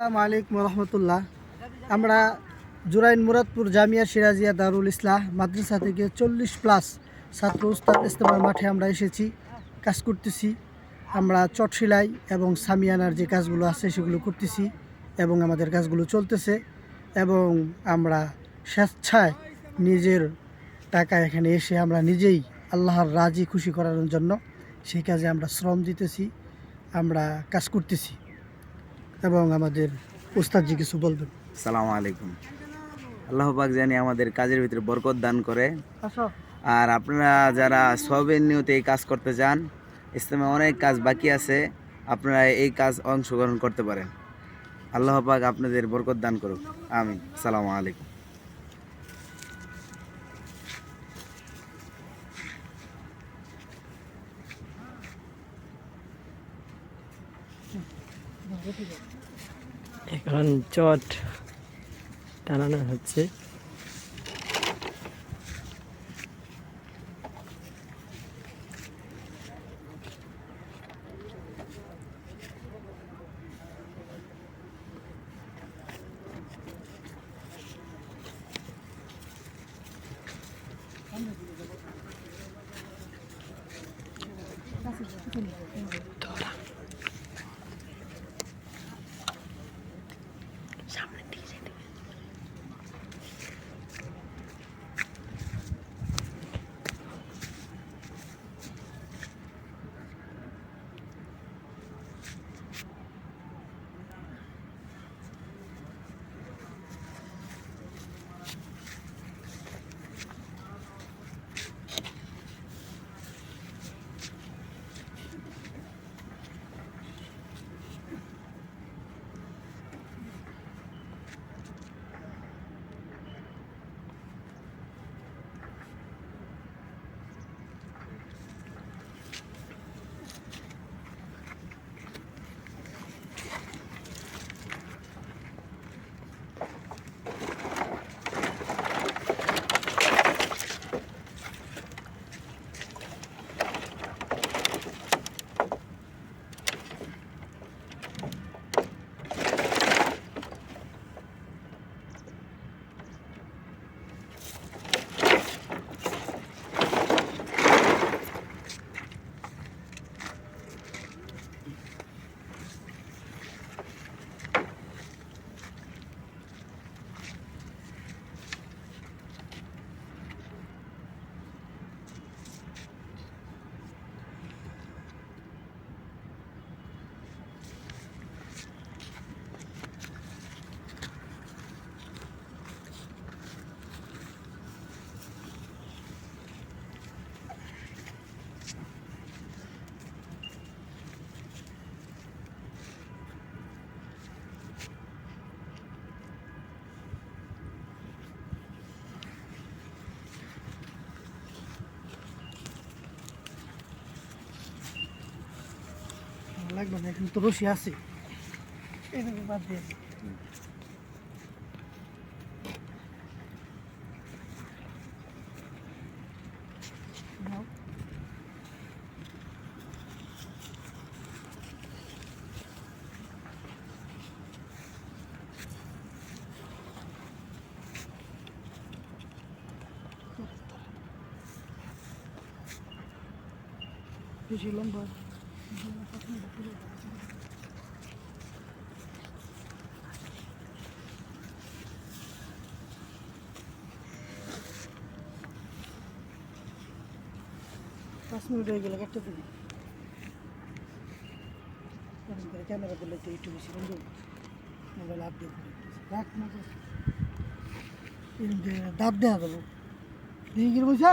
আসসালামু আলাইকুম আমরা জুরাইন মুরাদপুর জামিয়া সিরাজিয়া দারুল ইসলাম মাদ্রাসা থেকে চল্লিশ প্লাস ছাত্র উস্তাদ ইস্তেমার মাঠে আমরা এসেছি, কাজ করতেছি। আমরা চট সেলাই এবং সামিয়ানার যে কাজগুলো আছে সেগুলো করতেছি এবং আমাদের কাজগুলো চলতেছে এবং আমরা স্বেচ্ছায় নিজের টাকা এখানে এসে আমরা নিজেই আল্লাহর রাজি খুশি করানোর জন্য সেই কাজে আমরা শ্রম দিতেছি, আমরা কাজ করতেছি। এবং আমাদের উস্তাদজি কিছু বলবেন। সালামু আলাইকুম। আল্লাহ পাক জানি আমাদের কাজের ভিতরে বরকত দান করে। আর আপনারা যারা সবের নিয়তে এই কাজ করতে চান ইসলামে অনেক কাজ বাকি আছে আপনারা এই কাজ অংশগ্রহণ করতে পারেন। আল্লাহ পাক আপনাদের বরকত দান করুক। আমিন। সালামু আলাইকুম। এখন চট টানানো হচ্ছে। লাগবে না এখন তো রশি আছে এইভাবে বাদ দিয়ে দিই। পাঁচ মিনিট হয়ে গেলে কাটতে দিবি ক্যামেরা দিলে তো একটু বেশি বন্ধু। মোবাইল আপ দিয়ে করে রাখ না দাঁত দেওয়া দেবো দেখি কীরকম হয়েছে?